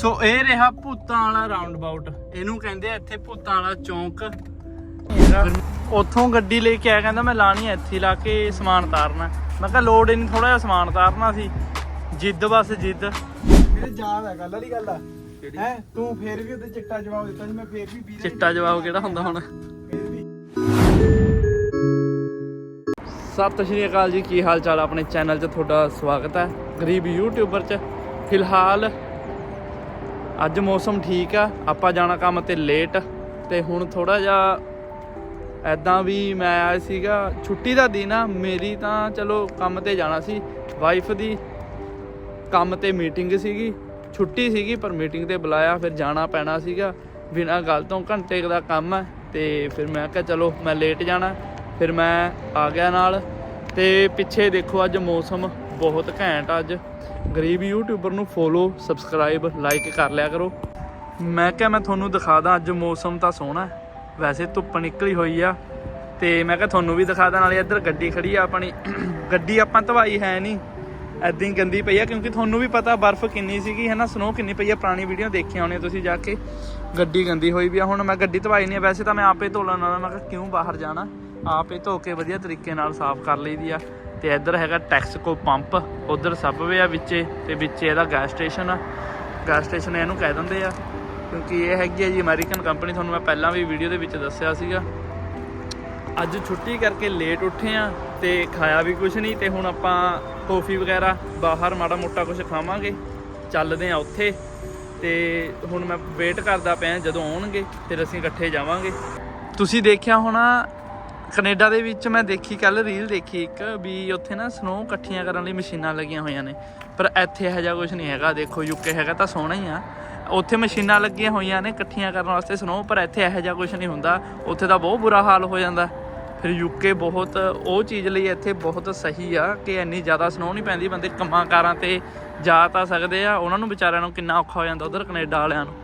ਸੋ ਇਹ ਰਿਹਾ ਭੂਤਾਂ ਵਾਲਾ ਰਾਉਂਡ ਅਬਾਊਟ ਇਹਨੂੰ ਕਹਿੰਦੇ ਆ ਇੱਥੇ ਭੂਤਾਂ ਵਾਲਾ ਚੌਂਕ। ਉੱਥੋਂ ਗੱਡੀ ਲੈ ਕੇ ਆਇਆ ਕਹਿੰਦਾ ਮੈਂ ਲਾਣੀ ਆ ਇੱਥੇ ਲਾ ਕੇ ਸਮਾਨ ਤਾਰਨਾ। ਮੈਂ ਕਿਹਾ ਲੋਡ ਨਹੀਂ ਥੋੜਾ ਜਿਹਾ ਸਮਾਨ ਤਾਰਨਾ ਸੀ। ਜਿੱਦ ਬਸ ਜਿੱਦ। ਮੇਰੇ ਯਾਦ ਹੈ ਗੱਲ ਵਾਲੀ ਗੱਲ ਆ। ਹੈ ਤੂੰ ਫੇਰ ਵੀ ਉਹਦੇ ਚਿੱਟਾ ਜਵਾਬ ਦਿੱਤਾ ਸੀ ਮੈਂ ਫੇਰ ਵੀ ਵੀਰੇ ਚਿੱਟਾ ਜਵਾਬ ਕਿਹੜਾ ਹੁੰਦਾ ਹੁਣ? ਸਤਿ ਸ਼੍ਰੀ ਅਕਾਲ ਜੀ ਕੀ ਹਾਲ ਚਾਲ ਆ? ਆਪਣੇ ਚੈਨਲ 'ਚ? ਤੁਹਾਡਾ ਸਵਾਗਤ ਹੈ। ਗਰੀਬ ਯੂਟਿਊਬਰ 'ਚ। ਫਿਲਹਾਲ ਅੱਜ ਮੌਸਮ ਠੀਕ ਆ, ਆਪਾਂ ਜਾਣਾ ਕੰਮ ਤੇ ਲੇਟ ਤੇ ਹੁਣ ਥੋੜਾ ਜਿਹਾ ਐਦਾਂ ਵੀ ਮੈਂ ਆਇਆ ਸੀਗਾ, ਛੁੱਟੀ ਦਾ ਦਿਨ ਆ, ਮੇਰੀ ਤਾਂ ਚਲੋ ਕੰਮ ਤੇ ਜਾਣਾ ਸੀ ਵਾਈਫ ਦੀ ਕੰਮ ਤੇ ਮੀਟਿੰਗ ਸੀਗੀ, ਛੁੱਟੀ ਸੀਗੀ, ਪਰ ਮੀਟਿੰਗ ਤੇ ਬੁਲਾਇਆ, ਫਿਰ ਜਾਣਾ ਪੈਣਾ ਸੀਗਾ, ਬਿਨਾਂ ਗੱਲ ਤੋਂ ਘੰਟੇ ਦਾ ਕੰਮ ਹੈ ਤੇ ਫਿਰ ਮੈਂ ਕਿਹਾ ਚਲੋ ਮੈਂ ਲੇਟ ਜਾਣਾ, ਫਿਰ ਮੈਂ ਆ ਗਿਆ ਨਾਲ, ਤੇ ਪਿੱਛੇ ਦੇਖੋ ਅੱਜ ਮੌਸਮ ਬਹੁਤ ਘੈਂਟ ਆ ਅੱਜ। ਗਰੀਬ ਯੂਟਿਊਬਰ ਨੂੰ ਫੋਲੋ ਸਬਸਕ੍ਰਾਈਬ ਲਾਈਕ ਕਰ ਲਿਆ ਕਰੋ। ਮੈਂ ਕਿਹਾ ਮੈਂ ਤੁਹਾਨੂੰ ਦਿਖਾ ਦਾਂ, ਅੱਜ ਮੌਸਮ ਤਾਂ ਸੋਹਣਾ ਵੈਸੇ ਧੁੱਪ ਨਿਕਲੀ ਹੋਈ ਆ ਤੇ ਮੈਂ ਕਿਹਾ ਤੁਹਾਨੂੰ ਵੀ ਦਿਖਾ ਦਾਂ, ਨਾਲੇ ਇੱਧਰ ਗੱਡੀ ਖੜੀ ਆ ਆਪਣੀ। ਗੱਡੀ ਆਪਾਂ ਧਵਾਈ ਹੈ ਨਹੀਂ। ਐਦਾਂ ਹੀ ਗੰਦੀ ਪਈ ਆ, ਕਿਉਂਕਿ ਤੁਹਾਨੂੰ ਵੀ ਪਤਾ ਬਰਫ਼ ਕਿੰਨੀ ਸੀਗੀ, ਹੈ ਨਾ? ਸਨੋ ਕਿੰਨੀ ਪਈ ਆ। ਪੁਰਾਣੀ ਵੀਡੀਓ ਦੇਖੀਆਂ ਹੋਣੀਆਂ ਤੁਸੀਂ ਜਾ ਕੇ। ਗੱਡੀ ਗੰਦੀ ਹੋਈ ਵੀ ਆ, ਹੁਣ ਮੈਂ ਗੱਡੀ ਧਵਾਈ ਨਹੀਂ ਵੈਸੇ ਤਾਂ ਮੈਂ ਆਪੇ ਧੋ ਲੈਣਾ ਮੈਂ ਕਿਹਾ ਕਿਉਂ ਬਾਹਰ ਜਾਣਾ? ਆਪੇ ਧੋ ਕੇ ਵਧੀਆ ਤਰੀਕੇ ਨਾਲ ਸਾਫ਼ ਕਰ ਲਈਦੀ ਆ। ਤੇ ਇੱਧਰ ਹੈਗਾ ਟੈਕਸਕੋ ਪੰਪ, ਉਧਰ ਸਬਵੇ ਆ ਵਿੱਚੇ ਤੇ ਵਿੱਚੇ ਇਹਦਾ ਗੈਸ ਸਟੇਸ਼ਨ ਆ। ਗੈਸ ਸਟੇਸ਼ਨ ਇਹਨੂੰ ਕਹਿ ਦਿੰਦੇ ਆ, ਕਿਉਂਕਿ ਇਹ ਹੈਗੀ ਆ ਜੀ ਅਮਰੀਕਨ ਕੰਪਨੀ ਤੁਹਾਨੂੰ ਮੈਂ ਪਹਿਲਾਂ ਵੀ ਵੀਡੀਓ ਦੇ ਵਿੱਚ ਦੱਸਿਆ ਸੀਗਾ। ਅੱਜ ਛੁੱਟੀ ਕਰਕੇ ਲੇਟ ਉੱਠੇ ਆ ਤੇ ਖਾਇਆ ਵੀ ਕੁਝ ਨਹੀਂ ਤੇ ਹੁਣ ਆਪਾਂ ਕੌਫੀ ਵਗੈਰਾ, ਬਾਹਰ ਮਾੜਾ ਮੋਟਾ ਕੁਝ ਖਾਵਾਂਗੇ। ਚੱਲਦੇ ਆ ਉੱਥੇ ਤੇ ਹੁਣ ਮੈਂ ਵੇਟ ਕਰਦਾ ਪਿਆ ਜਦੋਂ ਆਉਣਗੇ, ਫਿਰ ਅਸੀਂ ਇਕੱਠੇ ਜਾਵਾਂਗੇ। ਤੁਸੀਂ ਦੇਖਿਆ ਹੋਣਾ ਕੈਨੇਡਾ ਦੇ ਵਿੱਚ ਮੈਂ ਦੇਖੀ ਕੱਲ ਰੀਲ ਦੇਖੀ ਇੱਕ ਵੀ ਉੱਥੇ ਨਾ ਸਨੋ ਇਕੱਠੀਆਂ ਕਰਨ ਲਈ ਮਸ਼ੀਨਾਂ ਲੱਗੀਆਂ ਹੋਈਆਂ ਨੇ। ਪਰ ਇੱਥੇ ਇਹੋ ਜਿਹਾ ਕੁਝ ਨਹੀਂ ਹੈਗਾ, ਦੇਖੋ ਯੂਕੇ ਹੈਗਾ ਤਾਂ ਸੋਹਣਾ ਹੀ ਆ। ਉੱਥੇ ਮਸ਼ੀਨਾਂ ਲੱਗੀਆਂ ਹੋਈਆਂ ਨੇ ਇਕੱਠੀਆਂ ਕਰਨ ਵਾਸਤੇ ਸਨੋ ਪਰ ਇੱਥੇ ਇਹੋ ਜਿਹਾ ਕੁਝ ਨਹੀਂ ਹੁੰਦਾ। ਉੱਥੇ ਤਾਂ ਬਹੁਤ ਬੁਰਾ ਹਾਲ ਹੋ ਜਾਂਦਾ। ਫਿਰ ਯੂਕੇ ਬਹੁਤ, ਉਹ ਚੀਜ਼ ਲਈ ਇੱਥੇ ਬਹੁਤ ਸਹੀ ਆ ਕਿ ਇੰਨੀ ਜ਼ਿਆਦਾ ਸਨੋ ਨਹੀਂ ਪੈਂਦੀ, ਬੰਦੇ ਕੰਮਾਂ ਕਾਰਾਂ ਤੇ ਜਾ ਤਾਂ ਸਕਦੇ ਆ। ਉਹਨਾਂ ਨੂੰ ਵਿਚਾਰਿਆਂ ਨੂੰ ਕਿੰਨਾ ਔਖਾ ਹੋ ਜਾਂਦਾ ਉਧਰ ਕੈਨੇਡਾ ਵਾਲਿਆਂ ਨੂੰ।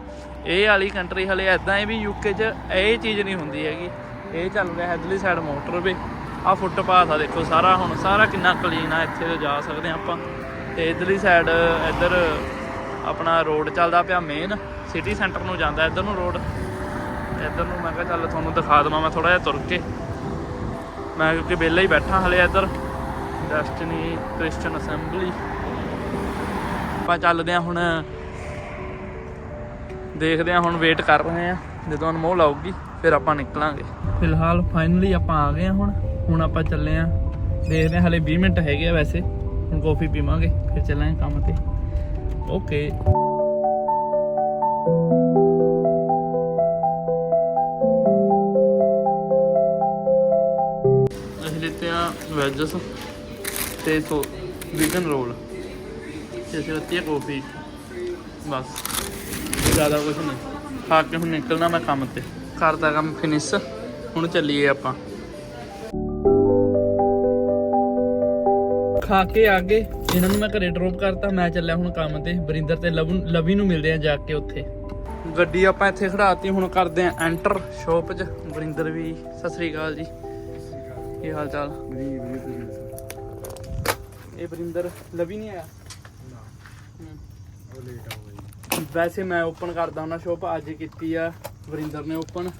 ਇਹ ਵਾਲੀ ਕੰਟਰੀ ਹਲੇ ਐਦਾਂ ਹੈ ਵੀ ਯੂਕੇ 'ਚ ਇਹ ਚੀਜ਼ ਨਹੀਂ ਹੁੰਦੀ ਹੈਗੀ। ਇਹ ਚੱਲ ਰਿਹਾ ਹੈਦਲੀ ਸਾਈਡ ਮੋਟਰਵੇ ਆ ਫੁੱਟਪਾਥ ਆ ਦੇਖੋ ਸਾਰਾ ਹੁਣ, ਸਾਰਾ ਕਿੰਨਾ ਕਲੀਨ ਆ, ਇੱਥੇ ਤੋਂ ਜਾ ਸਕਦੇ ਆ ਆਪਾਂ। ਤੇ ਇਧਰਲੀ ਸਾਈਡ ਇੱਧਰ ਆਪਣਾ ਰੋਡ ਚੱਲਦਾ ਪਿਆ ਮੇਨ ਸਿਟੀ ਸੈਂਟਰ ਨੂੰ ਜਾਂਦਾ ਇੱਧਰ ਨੂੰ ਰੋਡ ਇੱਧਰ ਨੂੰ ਮੈਂ ਕਿਹਾ ਚੱਲ ਤੁਹਾਨੂੰ ਦਿਖਾ ਦਵਾਂ ਮੈਂ ਥੋੜਾ ਜਿਹਾ ਤੁਰ ਕੇ। ਮੈਂ ਕਿਉਂਕਿ ਵਿਹਲਾ ਹੀ ਬੈਠਾ ਹਲੇ ਇੱਧਰ। ਡੈਸਟਨੀ ਕ੍ਰਿਸਚੀਅਨ ਅਸੈਂਬਲੀ ਆਪਾਂ ਚੱਲਦੇ ਆ ਹੁਣ। ਦੇਖਦੇ ਆ ਹੁਣ ਵੇਟ ਕਰ ਰਹੇ ਆ ਜਦੋਂ ਅਨਮੋਲ ਆਊਗੀ, ਫਿਰ ਆਪਾਂ ਨਿਕਲਾਂਗੇ। ਫਿਲਹਾਲ ਫਾਈਨਲੀ ਆਪਾਂ ਆ ਗਏ ਆ ਹੁਣ। ਹੁਣ ਆਪਾਂ ਚੱਲੇ ਆ ਦੇਖਦੇ ਆ ਹਲੇ 20 ਮਿੰਟ ਹੈਗੇ ਆ ਵੈਸੇ। ਹੁਣ ਕਾਫੀ ਪੀਵਾਂਗੇ, ਫਿਰ ਚੱਲਾਂਗੇ ਕੰਮ ਤੇ। ਓਕੇ ਅਸੀਂ ਲਿੱਤੇ ਆ ਵੈਜਸ ਤੇ ਸੋ ਵੀਗਨ ਰੋਲ ਤੇ ਅਸੀਂ ਲਿੱਤੀ ਆ ਕਾਫੀ ਬਸ। ਜ਼ਿਆਦਾ ਕੁਝ ਨਹੀਂ। ਖਾ ਕੇ ਹੁਣ ਨਿਕਲਣਾ ਮੈਂ ਕੰਮ ਤੇ। ਘਰ ਦਾ ਕੰਮ ਫਿਨਿਸ਼ ਹੁਣ ਚੱਲੀਏ ਆਪਾਂ। ਖਾ ਕੇ ਆ ਗਏ। ਇਹਨਾਂ ਨੂੰ ਮੈਂ ਘਰੇ ਡ੍ਰੌਪ ਕਰਤਾ ਮੈਂ ਚੱਲਿਆ ਹੁਣ ਕੰਮ ਤੇ। ਬਰਿੰਦਰ ਤੇ ਲਵ ਨੂੰ ਮਿਲਦੇ ਆ ਜਾ ਕੇ ਉੱਥੇ। ਗੱਡੀ ਆਪਾਂ ਇੱਥੇ ਖੜਾਤੀ ਹੁਣ ਕਰਦੇ ਆ ਐਂਟਰ ਸ਼ੋਪ 'ਚ। ਬਰਿੰਦਰ ਵੀ ਸਤਿ ਸ੍ਰੀ ਅਕਾਲ ਜੀ। ਕੀ ਹਾਲ ਚਾਲ? ਇਹ ਬਰਿੰਦਰ ਲਵੀ ਨਹੀਂ ਆਇਆ? ਹੂੰ। ਉਹ ਲੇਟ ਆ ਵੈਸੇ ਮੈਂ ਓਪਨ ਕਰਦਾ ਹੁੰਦਾ ਸ਼ੋਪ ਅੱਜ ਕੀਤੀ ਆ। ਵਰਿੰਦਰ ਨੇ ਓਪਨ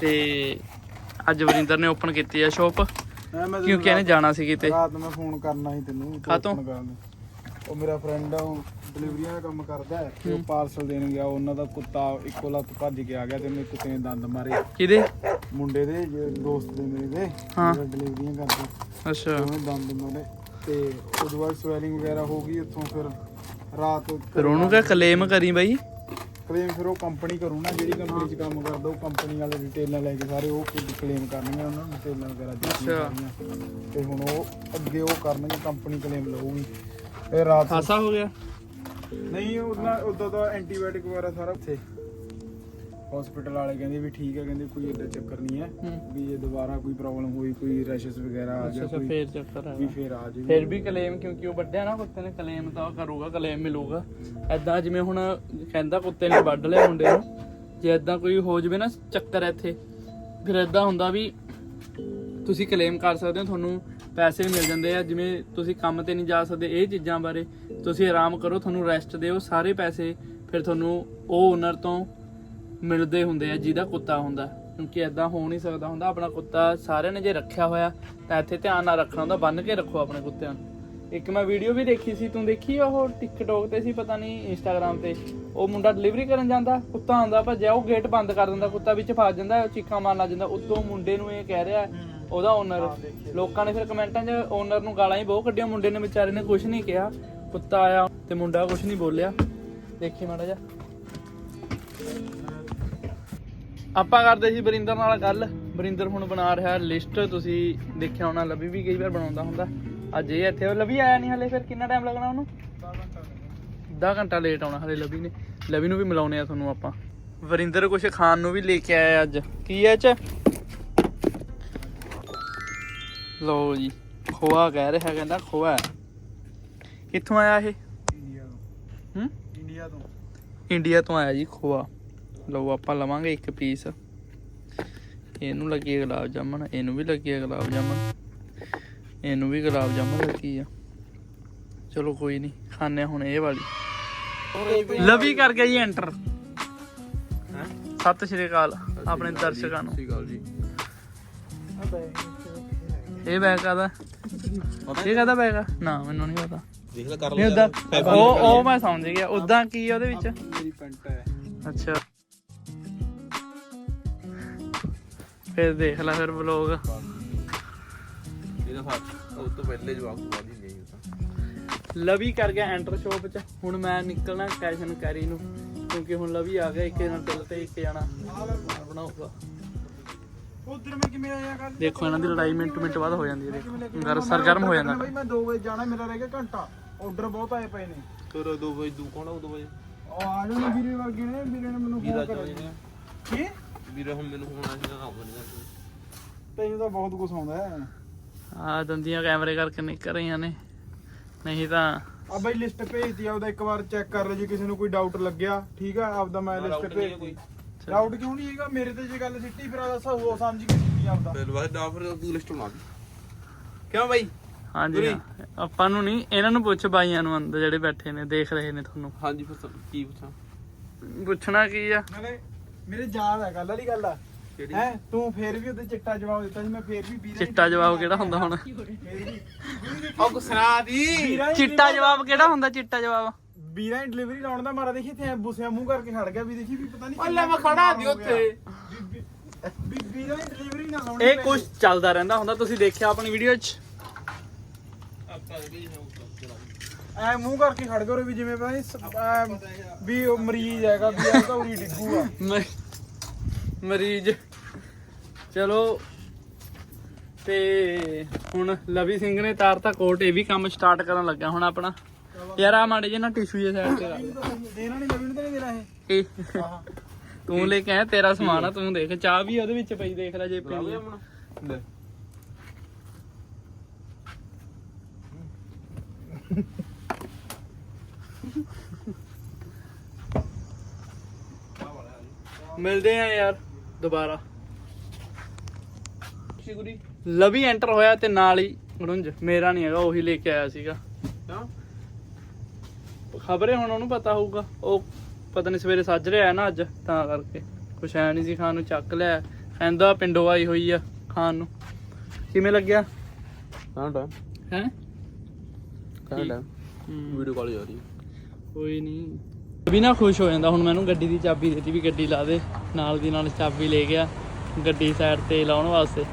ਤੇ ਅੱਜ ਵਰਿੰਦਰ ਨੇ ਓਪਨ ਕੀਤੀ ਆ ਸ਼ੋਪ ਕਿਉਂਕਿ ਇਹਨੇ ਜਾਣਾ ਸੀ ਕਿਤੇ ਰਾਤ ਨੂੰ ਮੈਂ ਫੋਨ ਕਰਨਾ ਸੀ ਤੈਨੂੰ ਤੂੰ ਕਾਹਤੋਂ? open ਕਰਨ ਨੂੰ। ਉਹ ਮੇਰਾ ਫਰੈਂਡ ਆ ਉਹ ਡਿਲੀਵਰੀਆਂ ਦਾ ਕੰਮ ਕਰਦਾ ਹੈ ਤੇ ਉਹ। ਪਾਰਸਲ ਦੇਣ ਗਿਆ ਉਹਨਾਂ ਦਾ ਕੁੱਤਾ ਇੱਕੋ ਲੱਤ ਭੱਜ ਕੇ ਆ ਗਿਆ ਤੇ ਮੇਰੇ ਕੁੱਤੇ ਨੇ ਦੰਦ ਮਾਰੇ ਕਿਹਦੇ ਮੁੰਡੇ ਦੇ ਜਿਹੜੇ ਦੋਸਤ ਦੇ ਮੇਰੇ ਦੇ ਹਾਂ। ਡਿਲੀਵਰੀਆਂ ਕਰਦਾ ਅੱਛਾ ਉਹਨੇ ਦੰਦ ਮਾਰੇ ਤੇ ਉਦੋਂ ਬਾਅਦ ਸਵੈਲਿੰਗ ਵਗੈਰਾ ਹੋ ਗਈ ਉੱਥੋਂ ਫਿਰ ਰਾਤ ਫਿਰ ਉਹਨੂੰ ਕਹ ਕਲੇਮ ਕਰੀ ਬਾਈ ਕਲੇਮ ਫਿਰ ਉਹ ਕੰਪਨੀ ਕਰੂ ਨਾ ਜਿਹੜੀ ਕੰਪਨੀ 'ਚ ਕੰਮ ਕਰਦਾ ਉਹ ਕੰਪਨੀ ਵਾਲੇ ਡਿਟੇਲਾਂ ਲੈ ਕੇ ਸਾਰੇ ਉਹ ਕਲੇਮ ਕਰਨਗੇ ਉਹਨਾਂ ਨੂੰ ਡਿਟੇਲਾਂ ਵਗੈਰਾ ਦਿੱਤੀਆਂ। ਤੇ ਹੁਣ ਉਹ ਅੱਗੇ ਉਹ ਕਰਨਗੇ ਕੰਪਨੀ ਕਲੇਮ ਲਊਗੀ। ਫਿਰ ਰਾਤ ਖਾਸਾ ਹੋ ਗਿਆ। ਨਹੀਂ ਉਹਨਾਂ ਉਦੋਂ ਦਾ ਐਂਟੀਬਾਇਓਟਿਕ ਵਗੈਰਾ ਸਾਰਾ ਉੱਥੇ। ਹਸਪੀਟਲ ਵਾਲੇ ਕਹਿੰਦੇ ਵੀ ਠੀਕ ਹੈ ਕਹਿੰਦੇ ਕੋਈ ਏਡਾ ਚੱਕਰ ਨਹੀਂ ਹੈ। ਵੀ ਜੇ ਦੁਬਾਰਾ ਕੋਈ ਪ੍ਰੋਬਲਮ ਹੋਈ ਕੋਈ ਰੈਸ਼ਸ ਵਗੈਰਾ ਆ ਗਿਆ ਅੱਛਾ ਕੋਈ ਫੇਰ ਚੱਕਰ ਵੀ ਹੈ ਫਿਰ ਆ ਜੇ ਫਿਰ ਵੀ ਕਲੇਮ ਕਿਉਂਕਿ ਉਹ ਵੱਡਿਆ ਨਾ ਕੁੱਤੇ ਨੇ ਕਲੇਮ ਤਾਂ ਕਰੂਗਾ ਕਲੇਮ ਮਿਲੂਗਾ। ਐਦਾਂ ਜਿਵੇਂ ਹੁਣ ਕਹਿੰਦਾ ਕੁੱਤੇ ਨੇ ਵੱਢ ਲਿਆ ਮੁੰਡੇ ਨੂੰ ਜੇ ਐਦਾਂ ਕੋਈ ਹੋ ਜਵੇ ਨਾ ਚੱਕਰ ਇੱਥੇ ਫਿਰ ਐਦਾਂ ਹੁੰਦਾ ਵੀ ਤੁਸੀਂ ਕਲੇਮ ਕਰ ਸਕਦੇ ਹੋ ਤੁਹਾਨੂੰ ਪੈਸੇ ਮਿਲ ਜਾਂਦੇ ਆ ਜਿਵੇਂ ਤੁਸੀਂ ਕੰਮ ਤੇ ਨਹੀਂ ਜਾ ਸਕਦੇ ਇਹ ਚੀਜ਼ਾਂ ਬਾਰੇ ਤੁਸੀਂ ਆਰਾਮ ਕਰੋ ਤੁਹਾਨੂੰ ਰੈਸਟ ਦਿਓ ਸਾਰੇ ਪੈਸੇ ਫਿਰ ਤੁਹਾਨੂੰ ਉਹ ਓਨਰ ਤੋਂ ਮਿਲਦੇ ਹੁੰਦੇ ਆ ਜਿਹਦਾ ਕੁੱਤਾ ਹੁੰਦਾ। ਕਿਉਂਕਿ ਐਦਾਂ ਹੋ ਨਹੀਂ ਸਕਦਾ ਹੁੰਦਾ ਆਪਣਾ ਕੁੱਤਾ ਸਾਰਿਆਂ ਨੇ ਜੇ ਰੱਖਿਆ ਹੋਇਆ ਤਾਂ ਇੱਥੇ ਧਿਆਨ ਨਾਲ ਰੱਖਣਾ ਹੁੰਦਾ ਬੰਨ ਕੇ ਰੱਖੋ ਆਪਣੇ ਕੁੱਤਿਆਂ ਨੂੰ। ਇੱਕ ਮੈਂ ਵੀਡੀਓ ਵੀ ਦੇਖੀ ਸੀ ਤੂੰ ਦੇਖੀ ਉਹ ਟਿਕਟੋਕ ਤੇ ਸੀ ਪਤਾ ਨਹੀਂ ਇੰਸਟਾਗ੍ਰam ਤੇ? ਉਹ ਮੁੰਡਾ ਡਿਲੀਵਰੀ ਕਰਨ ਜਾਂਦਾ ਕੁੱਤਾ ਆਉਂਦਾ ਭੱਜਿਆ ਉਹ ਗੇਟ ਬੰਦ ਕਰ ਦਿੰਦਾ ਕੁੱਤਾ ਵਿੱਚ ਫਸ ਜਾਂਦਾ ਉਹ ਚੀਕਾਂ ਮਾਰਨ ਲੱਗ ਜਾਂਦਾ। ਉਤੋਂ ਮੁੰਡੇ ਨੂੰ ਇਹ ਕਹਿ ਰਿਹਾ ਉਹਦਾ ਓਨਰ ਲੋਕਾਂ ਨੇ ਫਿਰ ਕਮੈਂਟਾਂ 'ਚ ਓਨਰ ਨੂੰ ਗਾਲਾਂ ਹੀ ਬਹੁਤ ਕੱਢੀਆਂ ਮੁੰਡੇ ਨੇ ਵਿਚਾਰੇ ਨੇ ਕੁਝ ਨਹੀਂ ਕਿਹਾ। ਕੁੱਤਾ ਆਇਆ ਤੇ ਮੁੰਡਾ ਕੁਝ ਨਹੀਂ ਬੋਲਿਆ। ਦੇਖੀ ਮਾੜਾ ਜਿਹਾ। ਆਪਾਂ ਕਰਦੇ ਸੀ ਬਰਿੰਦਰ ਨਾਲ ਗੱਲ। ਬਰਿੰਦਰ ਹੁਣ ਬਣਾ ਰਿਹਾ ਲਿਸਟ ਤੁਸੀਂ ਦੇਖਿਆ ਹੋਣਾ ਲਵੀ ਵੀ ਕਈ ਵਾਰ ਬਣਾਉਂਦਾ ਹੁੰਦਾ। ਅੱਜ ਇਹ ਇੱਥੇ ਉਹ ਲਵੀ ਆਇਆ ਨਹੀਂ ਹਲੇ ਫਿਰ ਕਿੰਨਾ ਟਾਈਮ ਲੱਗਣਾ ਉਹਨੂੰ? ਅੱਧਾ ਘੰਟਾ ਲੇਟ ਆਉਣਾ ਹਲੇ ਲਵੀ ਨੇ। ਲਵੀ ਨੂੰ ਵੀ ਮਿਲਾਉਣੇ ਆ ਤੁਹਾਨੂੰ ਆਪਾਂ। ਵਰਿੰਦਰ ਕੁਛ ਖਾਣ ਨੂੰ ਵੀ ਲੈ ਕੇ ਆਇਆ ਅੱਜ। ਕੀ ਹੈ ਚ? ਲਓ ਜੀ ਖੋਆ ਕਹਿ ਰਿਹਾ ਕਹਿੰਦਾ ਖੋਆ। ਕਿੱਥੋਂ ਆਇਆ ਇਹ? ਇੰਡੀਆ ਤੋਂ। ਹੂੰ? ਇੰਡੀਆ ਤੋਂ। ਇੰਡੀਆ ਤੋਂ ਆਇਆ ਜੀ ਖੋਆ। ਲਓ ਆਪਾਂ ਲਵਾਂਗੇ ਇੱਕ ਪੀਸ। ਇਹਨੂੰ ਲੱਗੀ ਹੈ ਗੁਲਾਬ ਜਾਮਨ ਇਹਨੂੰ ਵੀ ਲੱਗੀ ਹੈ ਗੁਲਾਬ ਜਾਮਨ ਇਹਨੂੰ ਵੀ ਗੁਲਾਬ ਜਾਮਨ ਲੱਗੀ ਆ। ਚਲੋ ਕੋਈ ਨਹੀਂ ਖਾਣੇ ਹੁਣ ਇਹ ਵਾਲੀ। ਲਵੀ ਕਰ ਗਿਆ ਜੀ ਐਂਟਰ ਸਤਿ ਸ਼੍ਰੀ ਅਕਾਲ ਆਪਣੇ ਦਰਸ਼ਕਾਂ ਨੂੰ। ਸਹੀ ਗੱਲ ਜੀ। ਇਹ ਬੈਗ ਆਦਾ ਇਹ ਕਾਹਦਾ ਬੈਗ ਆ? ਨਾ ਮੈਨੂੰ ਨਹੀਂ ਪਤਾ। ਦੇਖ ਲੈ ਕਰ ਉਦਾਂ ਉਹ ਉਹ ਮੈਂ ਸਮਝ ਗਿਆ ਉਦਾਂ ਕੀ ਆ ਉਹਦੇ ਵਿੱਚ? ਮੇਰੀ ਪੈਂਟ ਹੈ। ਅੱਛਾ। ਫਿਰ ਦੇਖ ਲੈ ਫਿਰ ਵਲੋਗ ਇਹਦਾ ਫ਼ਰਕ ਉਹ ਤੋਂ ਪਹਿਲੇ ਜਵਾਬ ਵਾਦੀ ਨਹੀਂ ਹੁੰਦਾ। ਲਵੀ ਕਰ ਗਿਆ ਐਂਟਰ ਸ਼ੋਪ ਚ। ਹੁਣ ਮੈਂ ਨਿਕਲਣਾ ਕੈਸ਼ ਐਂਡ ਕੈਰੀ ਨੂੰ ਕਿਉਂਕਿ ਹੁਣ ਲਵੀ ਆ ਗਿਆ ਇੱਕ ਜਣਾ ਟਿਲ ਤੇ ਇੱਕ ਜਣਾ। ਬਣਾਊਗਾ। ਉਧਰ ਮੈਂ ਕਿਵੇਂ ਆਇਆ ਕੱਲ ਦੇਖੋ ਇਹਨਾਂ ਦੀ ਲੜਾਈ ਮਿੰਟ ਮਿੰਟ ਬਾਅਦ ਹੋ ਜਾਂਦੀ ਹੈ ਦੇਖੋ। ਗਰ ਸਰਗਰਮ ਹੋ ਜਾਂਦਾ। ਬਈ ਮੈਂ 2 ਵਜੇ ਜਾਣਾ ਮੇਰਾ ਰਹਿ ਗਿਆ ਘੰਟਾ। ਆਰਡਰ ਬਹੁਤ ਆਏ ਪਏ ਨੇ। ਫਿਰ 2 ਵਜੇ ਦੂ ਕੋਣ 2 ਵਜੇ ਉਹ ਆ ਜਾਣੇ ਵੀਰੇ ਵਰਗੇ ਨੇ ਵੀਰੇ ਨੇ ਮੈਨੂੰ ਫੋਨ ਕਰਿਆ। ਕੀ? ਵੀਰਾ ਹੁਣ ਮੈਨੂੰ ਹੁਣ ਨਾ ਆਉਂਦਾ ਨਹੀਂ ਤੈਨੂੰ ਤਾਂ ਬਹੁਤ ਕੁਝ ਆਉਂਦਾ ਹੈ। ਆ ਦੰਦੀਆਂ ਕੈਮਰੇ ਕਰਕੇ ਨਿਕਲ ਰਹੀਆਂ ਨੇ। ਨਹੀਂ ਤਾਂ ਆ ਬਈ ਲਿਸਟ ਭੇਜਤੀ ਆ ਉਹਦਾ ਇੱਕ ਵਾਰ ਚੈੱਕ ਕਰ ਲਓ ਜੇ ਕਿਸੇ ਨੂੰ ਕੋਈ ਡਾਊਟ ਲੱਗਿਆ। ਠੀਕ ਆ ਆਪਦਾ ਮੈਂ ਲਿਸਟ ਭੇਜਤੀ ਡਾਊਟ ਕਿਉਂ ਨਹੀਂ ਹੈਗਾ? ਮੇਰੇ ਤੇ ਜੇ ਗੱਲ ਸਿੱਟੀ ਫਿਰ ਆਦਾ ਹੋ ਸਮਝ ਕੇ ਸਿੱਟੀ ਆਪਦਾ। ਫਿਰ ਬਾਅਦ ਦਾ ਫਿਰ ਤੂੰ ਲਿਸਟ ਬਣਾ ਦੀ। ਕਿਉਂ ਬਾਈ? ਹਾਂਜੀ ਹਾਂ। ਆਪਾਂ ਨੂੰ ਨਹੀਂ ਇਹਨਾਂ ਨੂੰ ਪੁੱਛ ਬਾਈਆਂ ਨੂੰ ਅੰਦਰ ਜਿਹੜੇ ਬੈਠੇ ਨੇ ਦੇਖ ਰਹੇ ਨੇ ਤੁਹਾਨੂੰ। ਹਾਂਜੀ ਫਿਰ ਸਭ ਕੀ ਪੁੱਛਾਂ? ਪੁੱਛਣਾ ਕੀ ਆ? ਨਾਲੇ ਮੇਰੇ ਯਾਦ ਹੈ ਗੱਲ ਵਾਲੀ ਗੱਲ ਆ। ਹੈ ਤੂੰ ਫੇਰ ਵੀ ਉਹਦੇ ਚਿੱਟਾ ਜਵਾਬ ਦਿੱਤਾ ਸੀ ਮੈਂ ਫੇਰ ਵੀ ਵੀਰਾ ਹੀ ਚਿੱਟਾ ਜਵਾਬ ਕਿਹੜਾ ਹੁੰਦਾ ਹੁਣ? ਫੇਰ ਵੀ ਉਹ ਗੁਸਰਾ ਦੀ। ਵੀਰਾ ਹੀ ਚਿੱਟਾ ਜਵਾਬ ਕਿਹੜਾ ਹੁੰਦਾ ਚਿੱਟਾ ਜਵਾਬ? ਵੀਰਾ ਹੀ ਡਿਲੀਵਰੀ ਲਾਉਣ ਦਾ ਮਾਰਾ ਦੇਖੀ ਤੇ ਬੁਸਿਆ ਮੂੰਹ ਕਰਕੇ ਖੜ ਗਿਆ ਵੀ ਦੇਖੀ ਵੀ ਪਤਾ ਨਹੀਂ ਉਹ ਲੈ ਮੈਂ ਖੜਾ ਦੀ ਉੱਥੇ। ਵੀ ਵੀਰਾ ਹੀ ਡਿਲੀਵਰੀ ਨਾ ਲਾਉਣੀ ਇਹ ਕੁਝ ਚੱਲਦਾ ਰਹਿੰਦਾ ਹੁੰਦਾ ਤੁਸੀਂ ਦੇਖਿਆ ਆਪਣੀ ਵੀਡੀਓ 'ਚ? ਐ ਮੂੰਹ ਕਰਕੇ ਖੜ ਗਿਆ ਉਰੇ ਵੀ ਜਿਵੇਂ ਪਤਾ ਨਹੀਂ ਵੀ ਉਹ ਮਰੀਜ਼ ਹੈਗਾ ਵੀ ਆ ਤਾਂ ਉਰੀ ਡਿੱਗੂਗਾ ਮ- ਮਰੀਜ਼। ਚਲੋ ਤੇ ਹੁਣ ਲਵੀ ਸਿੰਘ ਨੇ ਤਾਰਤਾ ਕੋਟ ਇਹ ਵੀ ਕੰਮ ਸਟਾਰਟ ਕਰਨ ਲੱਗਾ ਹੁਣ ਆਪਣਾ। ਯਾਰ ਆ ਮਾੜੇ ਜੇ ਨਾ ਟਿਸ਼ੂ ਜੇ ਸਾਈਡ ਤੇ ਰੱਖ। ਦੇਣਾ ਨਹੀਂ ਲਵੀ ਨੂੰ ਤਾਂ ਨਹੀਂ ਦੇਣਾ ਇਹ। ਦੇ। ਇਹ ਆਹ। ਤੂੰ ਲੈ ਕੇ ਆਇਆ ਤੇਰਾ ਸਮਾਨ ਆ ਤੂੰ ਦੇਖ। ਚਾਹ ਵੀ ਉਹਦੇ ਵਿੱਚ ਪਈ ਦੇਖ ਲੈ ਜੇ ਪਈ ਆ। ਲੈ। ਮਿਲਦੇ ਆ ਯਾਰ। ਦੁਬਾਰਾ। ਲਵੀ ਐਂਟਰ ਹੋਇਆ ਤੇ ਨਾਲ ਹੀ ਗੜੁੰਜ ਮੇਰਾ ਨਹੀਂ ਹੈਗਾ ਉਹੀ ਲੈ ਕੇ ਆਇਆ ਸੀਗਾ। ਖਬਰੇ ਹੁਣ ਉਹਨੂੰ ਪਤਾ ਹੋਊਗਾ। ਉਹ ਪਤਾ ਨਹੀਂ ਸਵੇਰੇ ਸੱਜ ਰਿਹਾ ਨਾ ਅੱਜ ਤਾਂ ਕਰਕੇ। ਕੁਛ ਹੈ ਨਹੀਂ ਸੀ ਖਾਣ ਨੂੰ ਚੱਕ ਲਿਆ। ਕਹਿੰਦਾ ਪਿੰਡੋਂ ਆਈ ਹੋਈ ਆ ਖਾਣ ਨੂੰ। ਕਿਵੇਂ ਲੱਗਿਆ? ਹਾਂ? ਟਾਈਮ ਹੈ ਟਾਈਮ ਵੀਡੀਓ ਕਾਲ ਜਾ ਰਹੀ ਕੋਈ ਨਹੀਂ ਵੀ ਨਾ ਖੁਸ਼ ਹੋ ਜਾਂਦਾ। ਹੁਣ ਮੈਨੂੰ ਗੱਡੀ ਦੀ ਚਾਬੀ ਦਿੱਤੀ ਵੀ ਗੱਡੀ ਲਾ ਦੇ। ਨਾਲ ਦੀ ਨਾਲ ਚਾਬੀ ਲੈ ਗਿਆ। ਗੱਡੀ ਸਾਈਡ ਤੇ ਲਾਉਣ ਵਾਸਤੇ।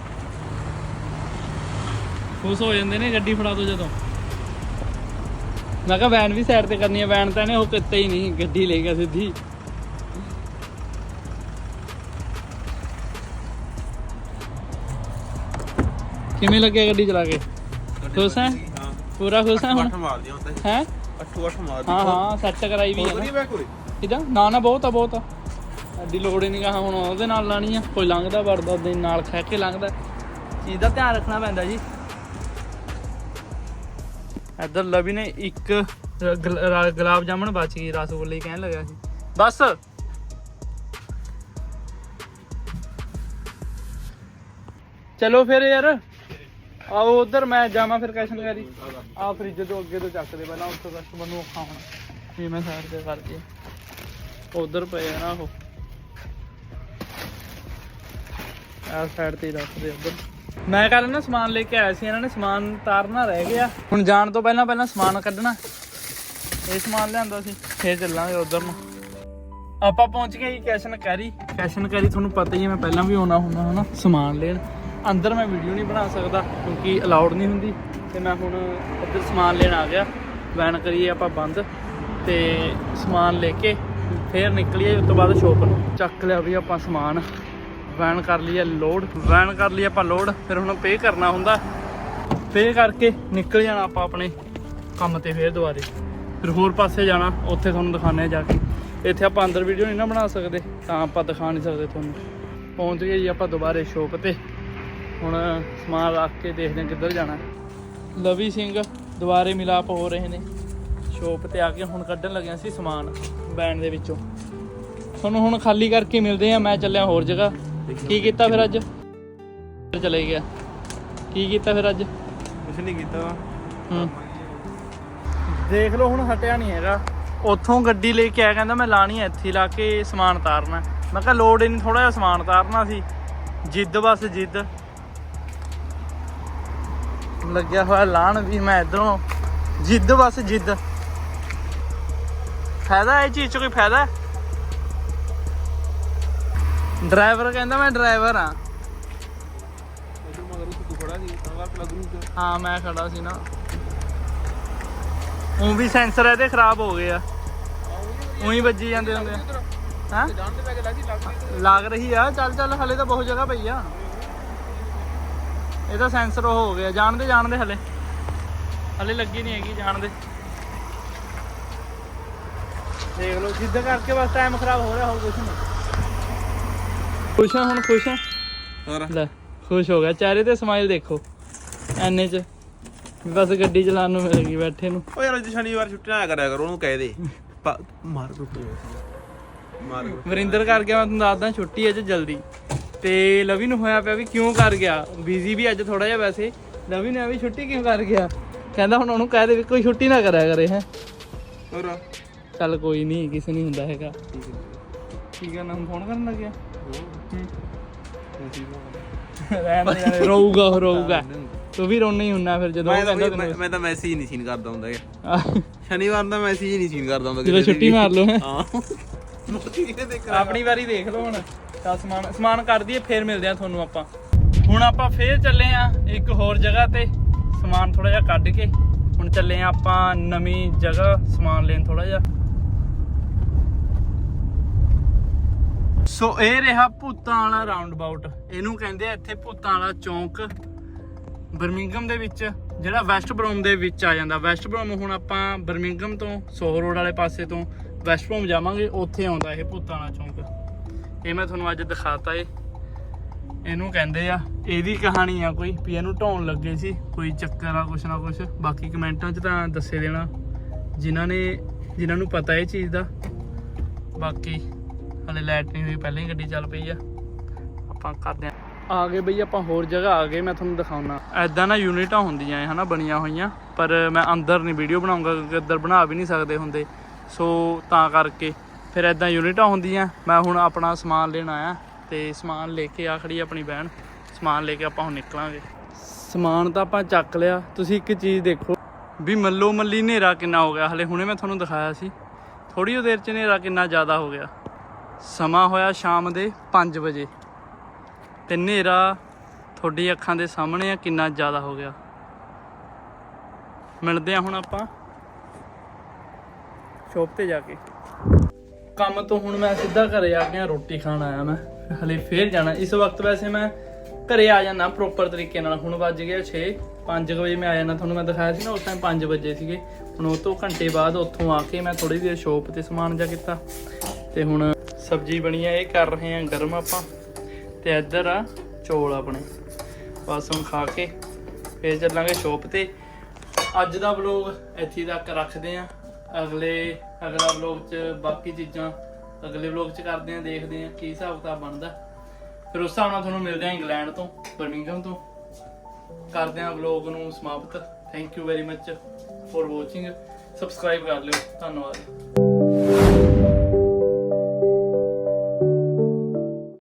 ਖੁਸ਼ ਹੋ ਜਾਂਦੇ ਨੇ ਗੱਡੀ ਫੜਾ ਦੋ ਜਦੋਂ। ਮੈਂ ਕਿਹਾ ਵੈਨ ਵੀ ਸਾਈਡ ਤੇ ਕਰਨੀ ਹੈ ਵੈਨ ਤਾਂ ਇਹਨੇ ਉਹ ਕਿਤੇ ਹੀ ਨਹੀਂ। ਗੱਡੀ ਲੈ ਗਿਆ ਸਿੱਧੀ। ਕਿਵੇਂ ਲੱਗਿਆ ਗੱਡੀ ਚਲਾ ਕੇ? ਖੁਸ਼ ਹੈ? ਪੂਰਾ ਖੁਸ਼ ਹੈ ਹੁਣ? ਹੈ? ਅੱਠੂ ਅੱਠ ਮਾਰ ਹਾਂ ਹਾਂ ਸੈੱਟ ਕਰਾਈ ਵੀ ਹੈ ਨਾ। ਬੈਕ ਹੋਈ? ਇਹਦਾ ਨਾ ਨਾ ਬਹੁਤ ਆ ਬਹੁਤ ਆ। ਐਡੀ ਲੋੜ ਹੀ ਨਹੀਂ ਕਹਾ ਹੁਣ ਉਹਦੇ ਨਾਲ ਲਾਣੀ ਆ। ਕੋਈ ਲੰਘਦਾ ਵੜਦਾ ਦੇ ਨਾਲ ਖਹਿ ਕੇ ਲੰਘਦਾ। ਚੀਜ਼ ਦਾ ਧਿਆਨ ਰੱਖਣਾ ਪੈਂਦਾ ਜੀ। ਇੱਧਰ ਲਵੀ ਨੇ ਇੱਕ ਰ- ਗਲ- ਰਾ- ਗੁਲਾਬ ਜਾਮਣ ਬਚ ਗਈ ਰਸਗੁੱਲੇ ਹੀ ਕਹਿਣ ਲੱਗਾ ਸੀ। ਬਸ। ਚਲੋ ਫਿਰ ਯਾਰ। ਆਓ ਉਧਰ ਮੈਂ ਜਾਵਾਂ ਫਿਰ ਕੈਸ਼ਨ ਕਰੀ ਆ ਫ੍ਰਿਜ ਤੋਂ ਅੱਗੇ ਤੋਂ ਚੱਕ ਦੇ ਪਹਿਲਾਂ, ਉੱਥੋਂ ਕਸਟਮਰ ਨੂੰ ਔਖਾ ਹੋਣਾ। ਵੀ ਮੈਂ ਸਾਈਡ ਤੇ ਕਰ ਦੇ ਉਧਰ ਪਏ ਆ ਨਾ ਉਹ। ਆ ਸਾਈਡ ਤੇ ਹੀ ਰੱਖਦੇ ਉਧਰ। ਮੈਂ ਕੱਲ ਨਾ ਸਮਾਨ ਲੈ ਕੇ ਆਇਆ ਸੀ, ਇਹਨਾਂ ਨੇ ਸਮਾਨ ਤਾਰਨਾ ਰਹਿ ਗਿਆ। ਹੁਣ ਜਾਣ ਤੋਂ ਪਹਿਲਾਂ ਪਹਿਲਾਂ ਸਮਾਨ ਕੱਢਣਾ। ਇਹ ਸਮਾਨ ਲਿਆਂਦਾ ਸੀ, ਫੇਰ ਚੱਲਾਂਗੇ ਉਧਰ ਨੂੰ। ਆਪਾਂ ਪਹੁੰਚ ਗਏ ਜੀ ਕੈਸ਼ਨ ਕੈਰੀ। ਕੈਸ਼ਨ ਕੈਰੀ ਤੁਹਾਨੂੰ ਪਤਾ ਹੀ ਹੈ, ਮੈਂ ਪਹਿਲਾਂ ਵੀ ਆਉਣਾ ਹੁੰਦਾ ਹਨਾ, ਸਮਾਨ ਲੈਣ। ਅੰਦਰ ਮੈਂ ਵੀਡੀਓ ਨਹੀਂ ਬਣਾ ਸਕਦਾ ਕਿਉਂਕਿ ਅਲਾਉਡ ਨਹੀਂ ਹੁੰਦੀ। ਤੇ ਮੈਂ ਹੁਣ ਉੱਧਰ ਸਮਾਨ ਲੈਣ ਆ ਗਿਆ। ਵੈਨ ਕਰੀਏ ਆਪਾਂ ਬੰਦ। ਤੇ ਸਮਾਨ ਲੈ ਕੇ ਫੇਰ ਨਿਕਲੀਏ, ਉਸ ਤੋਂ ਬਾਅਦ ਸ਼ੋਪ ਨੂੰ। ਚੱਕ ਲਿਆ ਵੀ ਆਪਾਂ ਸਮਾਨ। ਵੈਨ ਕਰ ਲਈ ਹੈ ਲੋਡ ਵੈਨ ਕਰ ਲਈ ਆਪਾਂ ਲੋਡ ਫਿਰ ਹੁਣ ਪੇ ਕਰਨਾ ਹੁੰਦਾ। ਪੇ ਕਰਕੇ ਨਿਕਲ ਜਾਣਾ ਆਪਾਂ ਆਪਣੇ ਕੰਮ ਤੇ ਫੇਰ ਦੁਬਾਰੇ। ਫਿਰ ਹੋਰ ਪਾਸੇ ਜਾਣਾ। ਉੱਥੇ ਤੁਹਾਨੂੰ ਦਿਖਾਣੇ ਆ ਜਾ ਕੇ। ਇੱਥੇ ਆਪਾਂ ਅੰਦਰ ਵੀਡੀਓ ਨਹੀਂ ਨਾ ਬਣਾ ਸਕਦੇ। ਤਾਂ ਆਪਾਂ ਦਿਖਾ ਨਹੀਂ ਸਕਦੇ ਤੁਹਾਨੂੰ। ਪਹੁੰਚ ਗਏ ਜੀ ਆਪਾਂ ਦੁਬਾਰੇ ਸ਼ੋਪ ਤੇ। ਹੁਣ ਸਮਾਨ ਰੱਖ ਕੇ ਦੇਖਦੇ ਹਾਂ ਕਿੱਧਰ ਜਾਣਾ। ਲਵੀ ਸਿੰਘ ਦੁਬਾਰੇ ਮਿਲਾਪ ਹੋ ਰਹੇ ਨੇ। ਸ਼ੋਪ ਤੇ ਆ ਕੇ ਹੁਣ ਕੱਢਣ ਲੱਗਿਆ ਸੀ ਸਮਾਨ ਬੈਨ ਦੇ ਵਿੱਚੋਂ। ਤੁਹਾਨੂੰ ਹੁਣ ਖਾਲੀ ਕਰਕੇ ਮਿਲਦੇ ਆ ਮੈਂ ਚੱਲਿਆ ਹੋਰ ਜਗ੍ਹਾ। ਕੀ ਕੀਤਾ ਫਿਰ ਅੱਜ? ਚਲੇ ਗਿਆ। ਕੀ ਕੀਤਾ ਫਿਰ ਅੱਜ? ਕੁਛ ਨਹੀਂ ਕੀਤਾ। ਹੂੰ। ਦੇਖ ਲਓ ਹੁਣ ਹਟਿਆ ਨਹੀਂ ਹੈਗਾ। ਉੱਥੋਂ ਗੱਡੀ ਲੈ ਕੇ ਆਇਆ ਕਹਿੰਦਾ ਮੈਂ ਲਾਣੀ ਐ ਇੱਥੇ ਲਾ ਕੇ ਸਮਾਨ ਤਾਰਨਾ ਮੈਂ ਕਿਹਾ ਲੋਡ ਹੀ ਨਹੀਂ ਥੋੜਾ ਜਿਹਾ ਸਮਾਨ ਤਾਰਨਾ ਸੀ। ਜਿੱਦ ਬਸ ਜਿੱਦ। ਲੱਗਿਆ ਹੋਇਆ ਲਾਣ ਵੀ ਮੈਂ ਇਧਰੋਂ। ਜਿੱਦ ਬਸ ਜਿੱਦ। ਫਾਇਦਾ ਇਹ ਚੀਜ਼ 'ਚ ਕੋਈ ਫਾਇਦਾ? ਡਰਾਈਵਰ ਕਹਿੰਦਾ ਮੈਂ ਡਰਾਈਵਰ ਆ ਹਾਂ ਮੈਂ ਖੜਾ ਸੀ ਨਾ। ਉਹ ਵੀ ਸੈਂਸਰ ਇਹਦੇ ਖਰਾਬ ਹੋ ਗਏ ਆ। ਉਹੀ ਵੱਜੀ ਜਾਂਦੇ ਹੁੰਦੇ ਆ। ਹਾਂ? ਲੱਗ ਰਹੀ ਆ। ਚੱਲ ਚੱਲ ਹਲੇ ਤਾਂ ਬਹੁਤ ਜਗ੍ਹਾ ਪਈ ਆ। ਇਹਦਾ ਸੈਂਸਰ ਹੋ ਗਿਆ। ਜਾਣਦੇ ਜਾਣਦੇ ਹਲੇ। ਹਲੇ ਲੱਗੀ ਨਹੀਂ ਹੈਗੀ ਜਾਣਦੇ। ਦੇਖ ਲਓ ਜਿੱਦ ਕਰਕੇ ਬਸ ਟਾਈਮ ਖਰਾਬ ਹੋ ਰਿਹਾ ਹੋਰ ਕੁਝ ਨਹੀਂ। ਖੁਸ਼ ਆ ਹੁਣ ਖੁਸ਼ ਆ ਹੋਰ? ਲੈ ਖੁਸ਼ ਹੋ ਗਿਆ। ਚਿਹਰੇ ਤੇ ਸਮਾਈਲ ਦੇਖੋ। ਐਨੇ ਚ। ਬਸ ਗੱਡੀ ਚਲਾਉਣ ਨੂੰ ਮਿਲ ਗਈ ਬੈਠੇ ਨੂੰ। ਓ ਯਾਰ ਅੱਜ ਸ਼ਨੀਵਾਰ ਛੁੱਟੀ ਨਾ ਕਰਿਆ ਕਰੋ ਉਹਨੂੰ ਕਹਿ ਦੇ। ਮਾਰ ਰੁੱਟ ਮਾਰ ਵਰਿੰਦਰ ਕਰ ਗਿਆ ਮੈਂ ਤੁਹਾਨੂੰ ਦੱਸਦਾ ਛੁੱਟੀ ਅੱਜ ਜਲਦੀ। ਤੇ ਲਵੀ ਨੂੰ ਹੋਇਆ ਪਿਆ ਵੀ ਕਿਉਂ ਕਰ ਗਿਆ? ਬਿਜ਼ੀ ਵੀ ਅੱਜ ਥੋੜਾ ਜਿਹਾ ਵੈਸੇ। ਲਵੀ ਨੇ ਵੀ ਛੁੱਟੀ ਕਿਉਂ ਕਰ ਗਿਆ? ਕਹਿੰਦਾ ਹੁਣ ਉਹਨੂੰ ਕਹਿ ਦੇ ਵੀ ਕੋਈ ਛੁੱਟੀ ਨਾ ਕਰਿਆ ਕਰੇ ਹੈ। ਹੋਰ? ਚੱਲ ਕੋਈ ਨਹੀਂ ਕਿਸੇ ਨਹੀਂ ਹੁੰਦਾ ਹੈਗਾ। ਠੀਕ ਹੈ। ਨਾ ਫੋਨ ਕਰਨ ਲੱਗਿਆ? ਮੈਂ ਰਹਿਣ ਦੇ ਯਾਰ, ਰੋਊਗਾ ਉਹ ਰੋਊਗਾ। ਤੂੰ ਵੀ ਰੋਣਾ ਹੀ ਹੁੰਨਾ ਫਿਰ ਜਦੋਂ ਉਹ ਤਾਂ ਕਹਿੰਦਾ ਬਈ- ਮੈਂ- ਮੈਂ ਤਾਂ ਮੈਸੇਜ ਨਹੀਂ ਸੀਨ ਕਰਦਾ ਹੁੰਦਾ ਤੈਨੂੰ ਸ਼ਨੀਵਾਰ ਦਾ ਮੈਸੇਜ ਨਹੀਂ ਸੀਨ ਕਰਦਾ ਹੁੰਦਾ ਜਦੋਂ ਕਿਸੇ ਦੀ। ਛੁੱਟੀ ਵੀ। ਮਾਰ ਲਓ ਹੈਂ। ਹਾਂ। ਮੋਟੀ ਕਿਹਨੇ ਦੇਖ ਆਪਣੀ ਵਾਰੀ ਦੇਖ ਲਓ ਹੁਣ। ਤਾਂ ਸਮਾਨ ਸਮਾਨ ਕਰ ਦਈਏ, ਫੇਰ ਮਿਲਦੇ ਆ ਤੁਹਾਨੂੰ ਆਪਾਂ। ਹੁਣ ਆਪਾਂ ਫੇਰ ਚੱਲੇ ਆ ਇੱਕ ਹੋਰ ਜਗ੍ਹਾ ਤੇ, ਸਮਾਨ ਥੋੜਾ ਜਿਹਾ ਕੱਢ ਕੇ। ਹੁਣ ਚੱਲੇ ਆ ਆਪਾਂ ਨਵੀਂ ਜਗ੍ਹਾ, ਸਮਾਨ ਲੈਣ ਥੋੜਾ ਜਿਹਾ। ਸੋ ਇਹ ਰਿਹਾ ਭੂਤਾਂ ਵਾਲਾ ਰਾਉਂਡ ਅਬਾਊਟ ਇਹਨੂੰ ਕਹਿੰਦੇ ਆ ਇੱਥੇ ਭੂਤਾਂ ਵਾਲਾ ਚੌਂਕ। ਬਰਮਿੰਗਮ ਦੇ ਵਿੱਚ, ਜਿਹੜਾ ਵੈਸਟ ਬਰੋਮ ਦੇ ਵਿੱਚ ਆ ਜਾਂਦਾ। ਵੈਸਟ ਬਰੋਮ ਹੁਣ ਆਪਾਂ ਬਰਮਿੰਗਮ ਤੋਂ, ਸੋਹ ਰੋਡ ਵਾਲੇ ਪਾਸੇ ਤੋਂ ਵੈਸਟ ਬਰੋਮ ਜਾਵਾਂਗੇ, ਉੱਥੇ ਆਉਂਦਾ ਇਹ ਭੂਤਾਂ ਚੌਂਕ। ਇਹ ਮੈਂ ਤੁਹਾਨੂੰ ਅੱਜ ਦਿਖਾਤਾ ਏ। ਇਹਨੂੰ ਕਹਿੰਦੇ ਆ, ਇਹਦੀ ਕਹਾਣੀ ਆ ਕੋਈ, ਵੀ ਇਹਨੂੰ ਢਾਉਣ ਲੱਗੇ ਸੀ, ਕੋਈ ਚੱਕਰ ਆ, ਕੁਛ ਨਾ ਕੁਛ। ਬਾਕੀ ਕਮੈਂਟਾਂ 'ਚ ਤਾਂ ਦੱਸੇ ਦੇਣਾ, ਜਿਨ੍ਹਾਂ ਨੇ, ਜਿਨ੍ਹਾਂ ਨੂੰ ਪਤਾ ਇਹ ਚੀਜ਼ ਦਾ। ਬਾਕੀ, ਹਲੇ ਲਾਈਟ ਨਹੀਂ ਹੋਈ, ਪਹਿਲਾਂ ਹੀ ਗੱਡੀ ਚੱਲ ਪਈ ਆ। ਆਪਾਂ ਕਰਦੇ ਆ। ਆ ਗਏ ਬਈ, ਆਪਾਂ ਹੋਰ ਜਗ੍ਹਾ ਆ ਗਏ, ਮੈਂ ਤੁਹਾਨੂੰ ਦਿਖਾਉਣਾ। ਐਦਾਂ ਨਾ ਯੂਨਿਟਾਂ ਹੁੰਦੀਆਂ ਐ ਹਨਾ, ਬਣੀਆਂ ਹੋਈਆਂ। ਪਰ ਮੈਂ ਅੰਦਰ ਨਹੀਂ ਵੀਡੀਓ ਬਣਾਉਂਗਾ, ਕਿਉਂਕਿ ਅੰਦਰ ਬਣਾ ਵੀ ਨਹੀਂ ਸਕਦੇ ਹੁੰਦੇ। ਸੋ ਤਾਂ ਕਰਕੇ ਫਿਰ ਐਦਾਂ ਯੂਨਿਟਾਂ ਹੁੰਦੀਆਂ। ਮੈਂ ਹੁਣ ਆਪਣਾ ਸਮਾਨ ਲੈਣ ਆਇਆ ਤੇ ਸਮਾਨ ਲੈ ਕੇ ਆ ਖੜੀ ਆਪਣੀ ਬਹਿਣ। ਸਮਾਨ ਲੈ ਕੇ ਆਪਾਂ ਹੁਣ ਨਿਕਲਾਂਗੇ। ਸਮਾਨ ਤਾਂ ਆਪਾਂ ਚੱਕ ਲਿਆ। ਤੁਸੀਂ ਇੱਕ ਚੀਜ਼ ਦੇਖੋ ਵੀ ਮੱਲੋ ਮੱਲੀ ਹਨੇਰਾ ਕਿੰਨਾ ਹੋ ਗਿਆ। ਹਲੇ ਹੁਣੇ ਮੈਂ ਤੁਹਾਨੂੰ ਦਿਖਾਇਆ ਸੀ। ਥੋੜੀ ਜਿਹੀ ਦੇਰ ਚ ਹਨੇਰਾ ਕਿੰਨਾ ਜ਼ਿਆਦਾ ਹੋ ਗਿਆ। ਸਮਾਂ ਹੋਇਆ ਸ਼ਾਮ ਦੇ 5 ਵਜੇ। ਤੇ ਹਨੇਰਾ ਤੁਹਾਡੀ ਅੱਖਾਂ ਦੇ ਸਾਹਮਣੇ ਆ ਕਿੰਨਾ ਜ਼ਿਆਦਾ ਹੋ ਗਿਆ। ਮਿਲਦੇ ਆ ਹੁਣ ਆਪਾਂ। ਸ਼ੋਪ ਤੇ ਜਾ ਕੇ। ਕੰਮ ਤੋਂ ਹੁਣ ਮੈਂ ਸਿੱਧਾ ਘਰੇ ਆ ਗਿਆ, ਰੋਟੀ ਖਾਣ ਆਇਆ ਮੈਂ। ਹਲੇ ਫੇਰ ਜਾਣਾ। ਇਸ ਵਕਤ ਵੈਸੇ ਮੈਂ ਘਰੇ ਆ ਜਾਣਾ ਪ੍ਰੋਪਰ ਤਰੀਕੇ ਨਾਲ। ਹੁਣ ਵੱਜ ਗਿਆ 6 5 ਵਜੇ ਮੈਂ ਆ ਜਾਣਾ ਤੁਹਾਨੂੰ ਮੈਂ ਦਿਖਾਇਆ ਸੀ ਨਾ, ਉਸ ਟਾਈਮ 5 ਵਜੇ ਸੀਗੇ। ਹੁਣ ਉਹ ਤੋਂ ਘੰਟੇ ਬਾਅਦ ਉੱਥੋਂ ਆ ਕੇ ਮੈਂ ਥੋੜੀ ਦੇਰ ਸ਼ੋਪ ਤੇ ਸਮਾਨ ਜਾ ਕੀਤਾ। ਤੇ ਹੁਣ ਸਬਜ਼ੀ ਬਣੀ ਆ, ਇਹ ਕਰ ਰਹੇ ਆ ਗਰਮ ਆਪਾਂ। ਤੇ ਇੱਧਰ ਆ ਚੌਲ ਆਪਣੇ। ਬਸ ਹੁਣ ਖਾ ਕੇ ਫੇਰ ਚੱਲਾਂਗੇ ਸ਼ੋਪ ਤੇ। ਅੱਜ ਦਾ ਵਲੌਗ ਇੱਥੇ ਤੱਕ ਰੱਖਦੇ ਆ। ਅਗਲੇ, ਅਗਲਾ ਵਲੌਗ 'ਚ ਬਾਕੀ ਚੀਜ਼ਾਂ ਅਗਲੇ ਵਲੌਗ 'ਚ ਕਰਦੇ ਆ ਦੇਖਦੇ ਆ ਕੀ ਹਿਸਾਬ ਕਿਤਾਬ ਬਣਦਾ। ਫਿਰ ਉਸ ਹਿਸਾਬ ਨਾਲ ਤੁਹਾਨੂੰ ਮਿਲਦੇ ਆ ਇੰਗਲੈਂਡ ਤੋਂ ਬਰਮਿੰਗਮ ਤੋਂ। ਕਰਦੇ ਆ ਵਲੌਗ ਨੂੰ ਸਮਾਪਤ। Thank you very much for watching subscribe ਕਰ ਲਿਓ। ਧੰਨਵਾਦ।